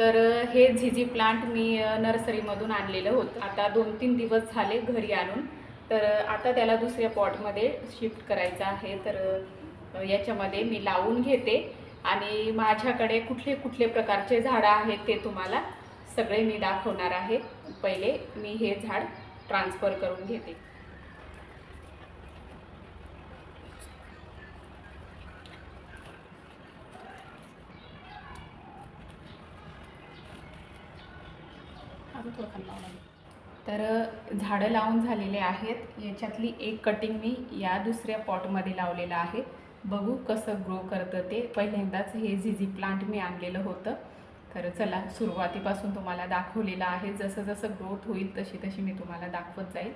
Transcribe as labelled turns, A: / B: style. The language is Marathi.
A: तर हे झिझी प्लांट मी नर्सरीमधून आणलेलं होतं. आता दोन तीन दिवस झाले घरी आणून. तर आता त्याला दुसऱ्या पॉटमध्ये शिफ्ट करायचं आहे. तर याच्यामध्ये मी लावून घेते. आणि माझ्याकडे कुठले कुठले प्रकारचे झाडं आहेत ते तुम्हाला सगळे मी दाखवणार आहे. पहिले मी हे झाड ट्रान्सफर करून घेते. तर झाडं लावून झालेले आहेत. याच्यातली एक कटिंग मी या दुसऱ्या पॉटमध्ये लावलेलं आहे. बघू कसं ग्रो करतं ते. पहिल्यांदाच हे झिझी प्लांट मी आणलेलं होतं. तर चला सुरुवातीपासून तुम्हाला दाखवलेलं आहे. जसं जसं ग्रोथ होईल तशी तशी मी तुम्हाला दाखवत जाईल.